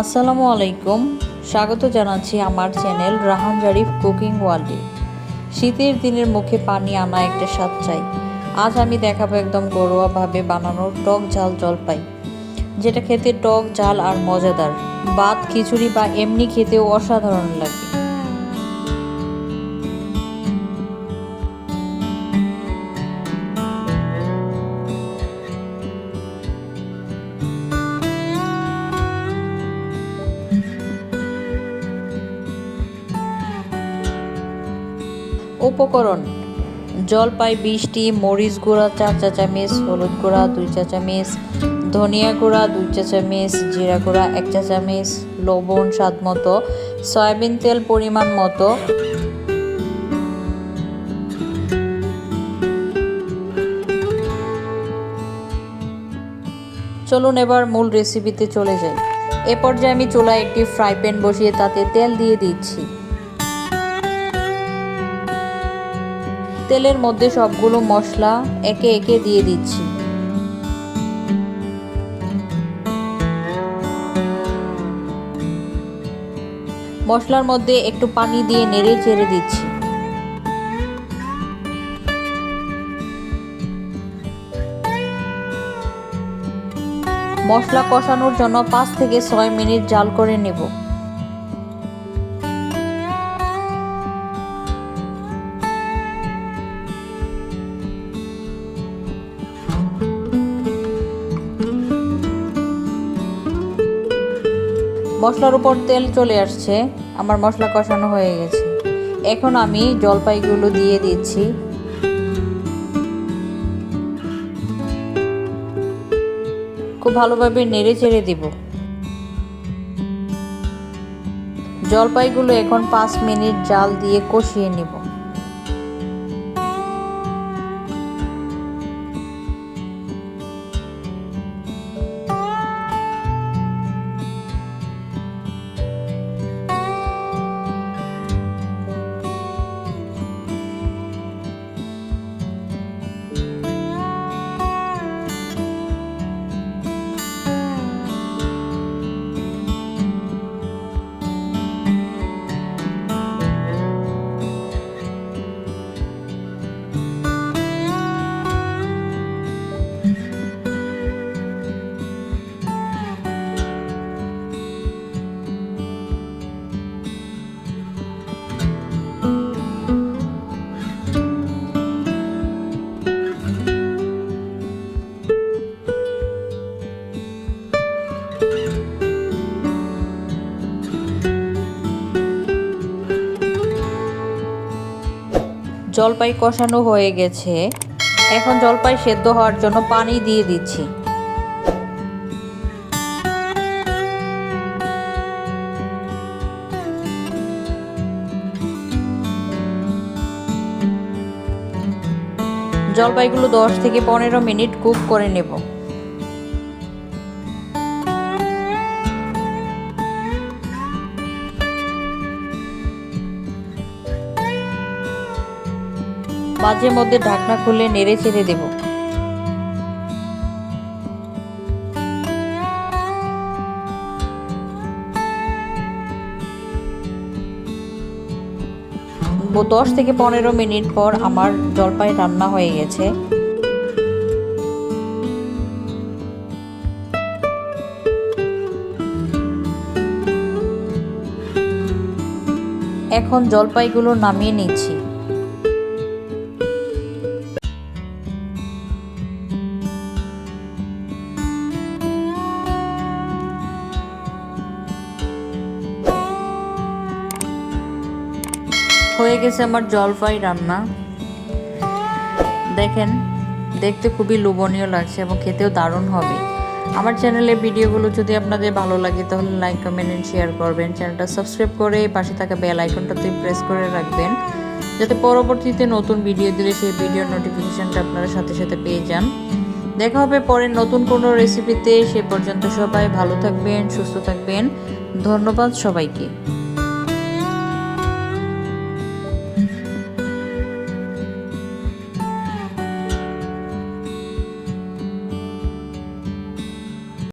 আসসালামু আলাইকুম। স্বাগত জানাচ্ছি আমার চ্যানেল রাহান জারিফ কুকিং ওয়ার্ল্ডে। শীতের দিনের মুখে পানি আনা একটা স্বাদ চাই। আজ আমি দেখাবো একদম ঘরোয়াভাবে বানানো টক ঝাল জলপাই, যেটা খেতে টক, ঝাল আর মজাদার। ভাত, খিচুড়ি বা এমনি খেতেও অসাধারণ লাগে। উপকরণ? জলপাই বৃষ্টি, মরিচ গুঁড়া, চার চা চামচ হলুদ গুঁড়া, দুই চা চামচ ধনিয়া গুঁড়া, দুই চা চামচ জিরা গুঁড়া, এক চা চামচ লবণ স্বাদ মতো, সয়াবিন তেল পরিমাণ মতো। চলুন এবার মূল রেসিপিতে চলে যাই। এ পর্যায়ে আমি চুলায় একটি ফ্রাই প্যান বসিয়ে তাতে তেল দিয়ে দিচ্ছি। তেলের মধ্যে সবগুলো মশলা একে একে দিয়ে দিচ্ছি। মশলার মধ্যে একটু পানি দিয়ে নেড়ে চেড়ে দিচ্ছি। মশলা কষানোর জন্য পাঁচ থেকে ছয় মিনিট জাল করে নেব। মশলার উপর তেল চলে আসছে। আমার মশলা কষানো হয়ে গেছে। এখন আমি জলপাইগুলো দিয়ে দিচ্ছি। খুব ভালোভাবে নেড়ে চেড়ে দিব। জলপাইগুলো এখন পাঁচ মিনিট জাল দিয়ে কষিয়ে নিব। জলপাই কষানো হয়ে গেছে। এখন জলপাই সেদ্ধ হওয়ার জন্য পানি দিয়ে দিচ্ছি। জলপাইগুলো দশ থেকে পনেরো মিনিট কুক করে নেব। মাঝে মধ্যে ঢাকনা খুলে নেড়ে চেড়ে দেব। দশ থেকে পনেরো মিনিট পর আমার জলপাই রান্না হয়ে গেছে। এখন জলপাইগুলো নামিয়ে নিচ্ছি। হয়ে গেছে আমার জলপাই রান্না। দেখেন, দেখতে খুবই লোভনীয় লাগছে এবং খেতেও দারুণ হবে। আমার চ্যানেলের ভিডিওগুলো যদি আপনাদের ভালো লাগে, তাহলে লাইক কমেন্ট এন্ড শেয়ার করবেন। চ্যানেলটা সাবস্ক্রাইব করে পাশে থাকা বেল আইকনটাতে প্রেস করে রাখবেন, যাতে পরবর্তীতে নতুন ভিডিও দিলে সেই ভিডিওর নোটিফিকেশনটা আপনারা সাথে সাথে পেয়ে যান। দেখা হবে পরে নতুন কোনো রেসিপিতে সে পর্যন্ত সবাই ভালো থাকবেন, সুস্থ থাকবেন। ধন্যবাদ সবাইকে।